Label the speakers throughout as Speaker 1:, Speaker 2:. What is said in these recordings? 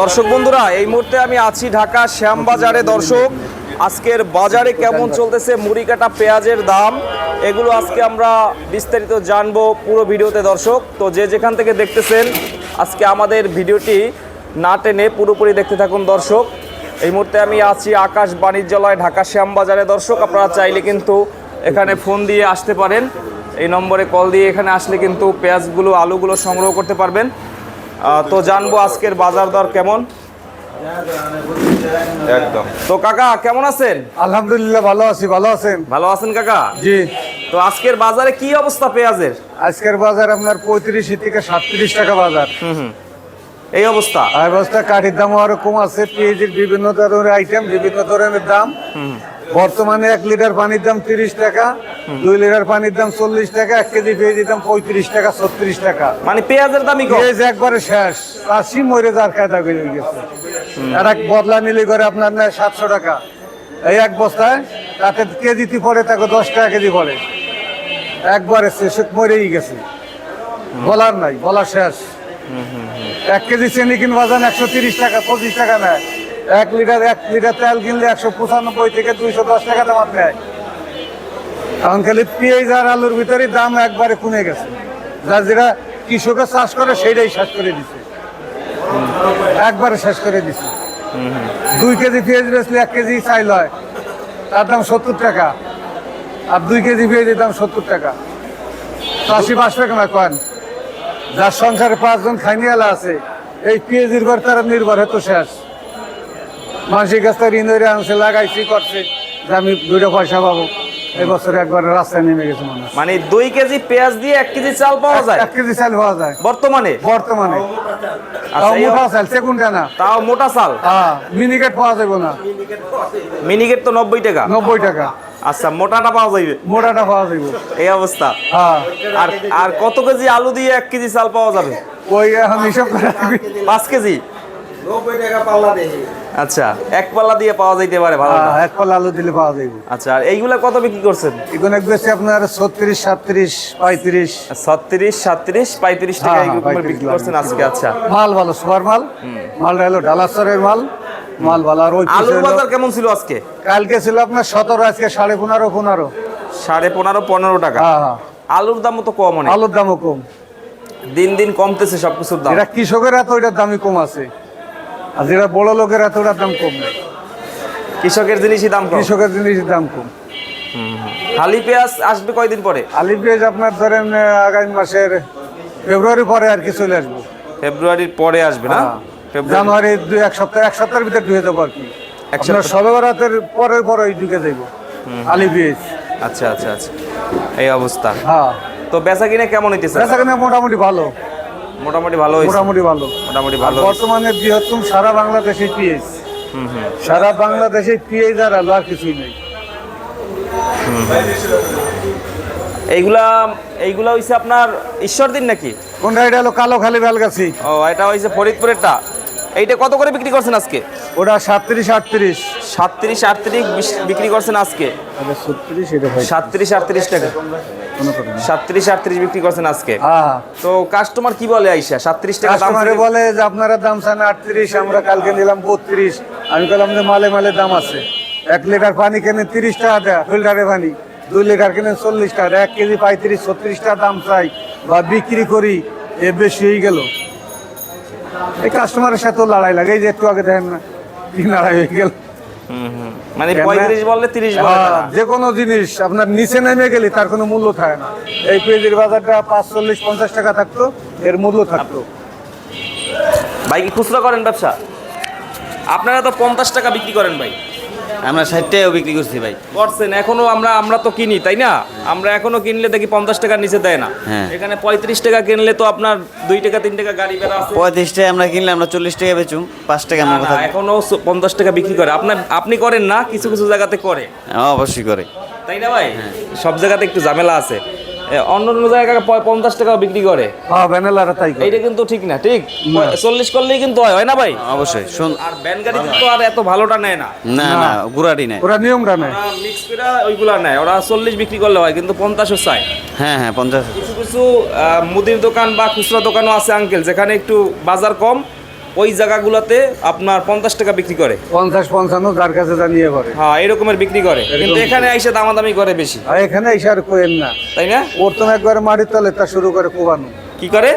Speaker 1: দর্শক বন্ধুরা, এই মুহূর্তে আমি আছি ঢাকা শ্যামবাজারে। দর্শক, আজকের বাজারে কেমন চলতেছে? মুড়ি কাটা পেঁয়াজের দাম, এগুলো আজকে আমরা বিস্তারিত জানব পুরো ভিডিওতে দর্শক। তো যে যেখান থেকে দেখতেছেন, আজকে আমাদের ভিডিওটি না টেনে পুরোপুরি দেখতে থাকুন দর্শক। এই মুহূর্তে আমি আছি আকাশ বাণিজ্যালয়, ঢাকা শ্যামবাজারে। দর্শক, আপনারা চাইলে কিন্তু এখানে ফোন দিয়ে আসতে পারেন। এই নম্বরে কল দিয়ে এখানে আসলে কিন্তু পেঁয়াজগুলো, আলুগুলো সংগ্রহ করতে পারবেন। তো জানব আজকের বাজার দর কেমন? একদম। তো কাকা কেমন আছেন?
Speaker 2: আলহামদুলিল্লাহ ভালো আছি ভালো আছেন?
Speaker 1: ভালো আছেন কাকা?
Speaker 2: জি।
Speaker 1: তো আজকের বাজারে কি অবস্থা পেঁয়াজের?
Speaker 2: আজকের বাজার আপনার পঁয়ত্রিশ থেকে সাতত্রিশ টাকা বাজার।
Speaker 1: এই অবস্থা?
Speaker 2: আর বস্তা কাঠির দাম আরও কম আছে পেঁয়াজের বিভিন্ন ধরনের আইটেম বিভিন্ন ধরনের দাম। বর্তমানে এক লিটার পানির দাম তিরিশ টাকা দুই লিটার পানির দাম চল্লিশ টাকা এক কেজি পেঁয়াজের দাম পঁয়ত্রিশ টাকা ছত্রিশ টাকা।
Speaker 1: মানে পেঁয়াজের দামই
Speaker 2: পেঁয়াজ একবারে শেষ। চাষি মরে যার কায়দা হয়ে গেছে। আর এক বদলা নিলে করে আপনার নেয় সাতশো টাকা। এই এক বস্তায় তাতে কেজিতে পড়ে তাকে দশ টাকা কেজি পড়ে। একবারে শেষ মরেই গেছে। বলার নাই বলা শেষ। এক কেজি চিনি কিনবা যান একশো তিরিশ টাকা পঁচিশ টাকা নেয়। এক লিটার এক লিটার তেল কিনলে একশো পঁচানব্বই থেকে দুইশো দশ টাকা দাম নেয়। কারণ খালি পেঁয়াজ আর আলুর ভিতরে দাম একবারে কমে গেছে। যার যেটা কৃষকের চাষ করে সেইটাই শেষ করে দিছে। একবারে শেষ করে দিছে। দুই কেজি পেঁয়াজ বেচলে এক কেজি চাইল হয়, তার দাম সত্তর টাকা। আর দুই কেজি পেঁয়াজের দাম সত্তর টাকা। চাষি পাঁচ টাকা না কয়েন? যার সংসারে পাঁচজন খাইনিয়ালা আছে, এই পেঁয়াজের উপর তারা নির্ভর হতো শেষ। মানসিক কাছ থেকে ঋণ আনছে, লাগাইছি, করছে, যে আমি দুইটা পয়সা পাবো। এই একবার রাস্তায় নেমে গেছে মানুষ।
Speaker 1: মানে দুই কেজি পেঁয়াজ দিয়ে এক কেজি চাল পাওয়া যায়?
Speaker 2: এক কেজি চাল পাওয়া যায়।
Speaker 1: বর্তমানে?
Speaker 2: বর্তমানে।
Speaker 1: আচ্ছা,
Speaker 2: তাও মোটা চাল সেকুন্ডা না।
Speaker 1: তাও মোটা চাল?
Speaker 2: হ্যাঁ মিনিকেট পাওয়া যাবে না।
Speaker 1: মিনিকেট তো নব্বই টাকা।
Speaker 2: নব্বই টাকা।
Speaker 1: আচ্ছা মোটাটা পাওয়া যাইবে?
Speaker 2: মোটাটা পাওয়া
Speaker 1: এই অবস্থা।
Speaker 2: হ্যাঁ।
Speaker 1: আর আর কত কেজি আলু দিয়ে এক কেজি চাল পাওয়া যাবে?
Speaker 2: ওই এখন হিসাব করে।
Speaker 1: পাঁচ কেজি। আচ্ছা এক পাল্লা দিয়ে পাওয়া যাইতে পারে ভালো
Speaker 2: হ্যাঁ, এক পাল্লা আলু দিলে পাওয়া যাবে
Speaker 1: আচ্ছা আর এইগুলা কত বিক্রি করছেন?
Speaker 2: এগুলো বেশি আপনার ছত্রিশ সাতত্রিশ পঁয়ত্রিশ।
Speaker 1: ছত্রিশ সাতত্রিশ পঁয়ত্রিশ টাকা
Speaker 2: হ্যাঁ,
Speaker 1: এইগুলো বিক্রি করছেন আজকে আচ্ছা।
Speaker 2: মাল ভালো সুপার মাল। মালটা হলো ডালাসরের মাল। মাল ভালো আর ওই
Speaker 1: আলুর বাজার কেমন ছিল আজকে?
Speaker 2: কালকে ছিল আপনার সতেরো আজকে সাড়ে পনেরো পনেরো।
Speaker 1: সাড়ে পনেরো পনেরো টাকা।
Speaker 2: হ্যাঁ
Speaker 1: আলুর দামও তো কম অনেক।
Speaker 2: আলুর দামও কম।
Speaker 1: দিন দিন কমতেছে সবকিছুর দাম।
Speaker 2: এটা কৃষকের এত ওইটার দামই কম আছে। আর যেটা বড় লোকের এত দাম কম
Speaker 1: কৃষকের জিনিসই দাম কম।
Speaker 2: কৃষকের জিনিসের দাম কম।
Speaker 1: খালি পেঁয়াজ আসবে কয়দিন পরে?
Speaker 2: আলি পেঁয়াজ আপনার ধরেন আগামী মাসের ফেব্রুয়ারি পরে আর কি চলে আসব।
Speaker 1: ফেব্রুয়ারির পরে আসবে না?
Speaker 2: হ্যাঁ। জানুয়ারি দুই এক সপ্তাহ এক সপ্তাহের ভিতরে ঢুকে যাব আর কি।
Speaker 1: এক
Speaker 2: আপনার। সবে বরাতের পরের পরে ঢুকে যাইব। আলি পেঁয়াজ।
Speaker 1: আচ্ছা আচ্ছা আচ্ছা। এই অবস্থা।
Speaker 2: হ্যাঁ।
Speaker 1: তো বেচা কিনে কেমন হইতেছে?
Speaker 2: বেচা কেনা মোটামুটি ভালো।
Speaker 1: মোটামুটি ভালো
Speaker 2: মোটামুটি ভালো।
Speaker 1: মোটামুটি ভালো
Speaker 2: বর্তমানে বৃহত্তম সারা বাংলাদেশে পিএইচ
Speaker 1: হুম হুম।
Speaker 2: সারা বাংলাদেশে পিএইচ আর আলো আর কিছুই নেই।
Speaker 1: এইগুলা এইগুলা হইছে আপনার ঈশ্বর দিন নাকি?
Speaker 2: কোনটা এটা হলো কালো খালি বেলগাছি?
Speaker 1: ও এটা হইছে ফরিদপুরেরটা। এইটা কত করে বিক্রি করছেন আজকে?
Speaker 2: ওটা সাতত্রিশ আটত্রিশ।
Speaker 1: সাতত্রিশ আটত্রিশ বিক্রি করছেন আজকে।
Speaker 2: ছত্রিশ
Speaker 1: সাতত্রিশ আটত্রিশ টাকা। সাতত্রিশ আটত্রিশ বিক্রি করছেন আজকে।
Speaker 2: হ্যাঁ।
Speaker 1: তো কাস্টমার কি বলে আইসা? সাতত্রিশ টাকা
Speaker 2: কাস্টমারে বলে যে আপনারা দাম চান আটত্রিশ আমরা কালকে নিলাম বত্রিশ। আমি বললাম যে মালে মালে দাম আছে। এক লিটার পানি কেনে তিরিশ টাকা দেয় ফিল্টারে পানি। দুই লিটার কেনে চল্লিশ টাকা এক কেজি পঁয়ত্রিশ ছত্রিশ টাকা দাম চাই বা বিক্রি করি এ বেশি হয়ে গেল। এই কাস্টমারের সাথেও লড়াই লাগে। এই যে একটু আগে দেখেন না কি লড়াই হয়ে গেল।
Speaker 1: মানে পঁয়ত্রিশ বললে তিরিশ
Speaker 2: হ্যাঁ, যে কোনো জিনিস আপনার নিচে নেমে গেলে তার কোনো মূল্য থাকে না। এই পেঁয়াজের বাজারটা পাঁচ চল্লিশ পঞ্চাশ টাকা থাকতো এর মূল্য থাকতো।
Speaker 1: ভাই কি খুচরা করেন ব্যবসা? আপনারা তো পঞ্চাশ টাকা বিক্রি করেন ভাই।
Speaker 3: আমরা ষাট টাকাও বিক্রি করছি ভাই।
Speaker 1: করছেন এখনও আমরা আমরা তো কিনি তাই না? আমরা এখনও কিনলে দেখি পঞ্চাশ টাকার নিচে দেয় না।
Speaker 3: হ্যাঁ।
Speaker 1: এখানে পঁয়ত্রিশ টাকা কিনলে তো আপনার দুই টাকা তিন টাকা গাড়ি বেড়া আছে।
Speaker 3: পঁয়ত্রিশ টাকা আমরা কিনলে আমরা চল্লিশ টাকা বেচুম পাঁচ টাকা আমরা কথা।
Speaker 1: এখনও পঞ্চাশ টাকা বিক্রি করে। আপনার আপনি করেন না কিছু কিছু জায়গাতে করে।
Speaker 3: হ্যাঁ, অবশ্যই করে।
Speaker 1: তাই না ভাই? সব জায়গাতে একটু ঝামেলা আছে। অন্য অন্য জায়গায় পঞ্চাশ টাকা বিক্রি করে।
Speaker 2: হ্যাঁ ভ্যানেলারা তাই করে।
Speaker 1: কিন্তু ঠিক না ঠিক? চল্লিশ করলেই কিন্তু হয় হয় না ভাই?
Speaker 3: অবশ্যই। শুন
Speaker 1: আর ব্যান গাড়িতে তো আর এত ভালোটা নেয় না।
Speaker 3: না না। গুড়াটি নেই
Speaker 2: ওরা নিয়মটা নেই
Speaker 1: মিক্স করে ওইগুলা নেয়। ওরা চল্লিশ বিক্রি করলে হয় কিন্তু পঞ্চাশও চায়।
Speaker 3: হ্যাঁ হ্যাঁ পঞ্চাশ।
Speaker 1: কিছু কিছু আহ, মুদির দোকান বা খুচরা দোকানও আছে আঙ্কেল যেখানে একটু বাজার কম ওই জায়গাগুলোতে আপনার পঞ্চাশ টাকা বিক্রি করে।
Speaker 2: পঞ্চাশ পঞ্চান্ন যার কাছে যা নিয়ে করে।
Speaker 1: হ্যাঁ এরকমের বিক্রি করে। কিন্তু এখানে এসে দামাদামি করে বেশি।
Speaker 2: আর এখানে এসে আর কোয়েন না।
Speaker 1: তাই না?
Speaker 2: প্রথম একবার মাটির তলে তা শুরু করে কোবানো।
Speaker 1: কি করে?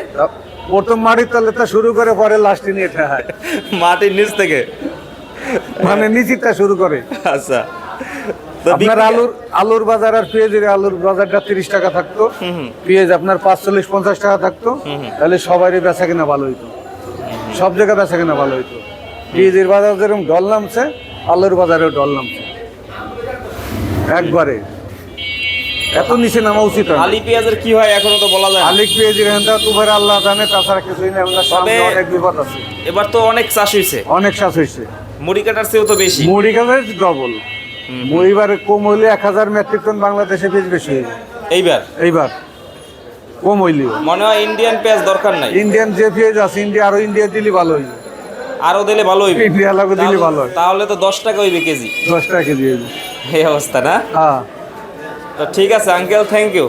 Speaker 2: প্রথম মাটির তলে তা শুরু করে পরে লাস্টে নিয়ে ঠেহায়
Speaker 1: মাটির নিচ থেকে।
Speaker 2: মানে নিচিতটা শুরু করে।
Speaker 1: আচ্ছা। তো
Speaker 2: আপনার আলুর আলুর বাজার আর পেঁয়াজের আলুর বাজারটা তিরিশ টাকা থাকতো। পেঁয়াজ আপনার পাঁচচল্লিশ পঞ্চাশ টাকা থাকতো। তাহলে সবারই বেচা কিনা ভালো হইতো। সব জায়গায় বেচা কিনা ভালো হইতো। পেঁয়াজের বাজার যেরকম ডল নামছে আলুর বাজারেও ডল নামছে। একবারে। এত নিচে নামা উচিত
Speaker 1: আলি পেঁয়াজের কি হয় এখনও তো বলা যায় না।
Speaker 2: আলিক পেঁয়াজের এখানটা তুফার আল্লাহ জানে তাছাড়া কিছুই না আমরা সামনে অনেক বিপদ আছে।
Speaker 1: এবার তো অনেক চাষ হয়েছে
Speaker 2: অনেক শ্বাস হয়েছে
Speaker 1: মুড়ি কাটার চেয়েও তো বেশি।
Speaker 2: মুড়ি কাজের ডবল এইবারে কম হইলে এক হাজার মেট্রিক টন বাংলাদেশে বেশি হইবে।
Speaker 1: এইবার?
Speaker 2: এইবার। কম হইলেও।
Speaker 1: মনে হয় ইন্ডিয়ান পেঁয়াজ দরকার নাই।
Speaker 2: ইন্ডিয়ান যে পেঁয়াজ আছে ইন্ডিয়া আরও ইন্ডিয়া দিলে ভালো হইবে।
Speaker 1: আরও দিলে ভালো হইবে।
Speaker 2: ইন্ডিয়া লাগবে দিলে ভালো হয়
Speaker 1: তাহলে তো দশ টাকা হইবে কেজি।
Speaker 2: দশ টাকা কেজি হইবে।
Speaker 1: এই অবস্থা না?
Speaker 2: হ্যাঁ।
Speaker 1: তো ঠিক আছে আঙ্কেল থ্যাংক ইউ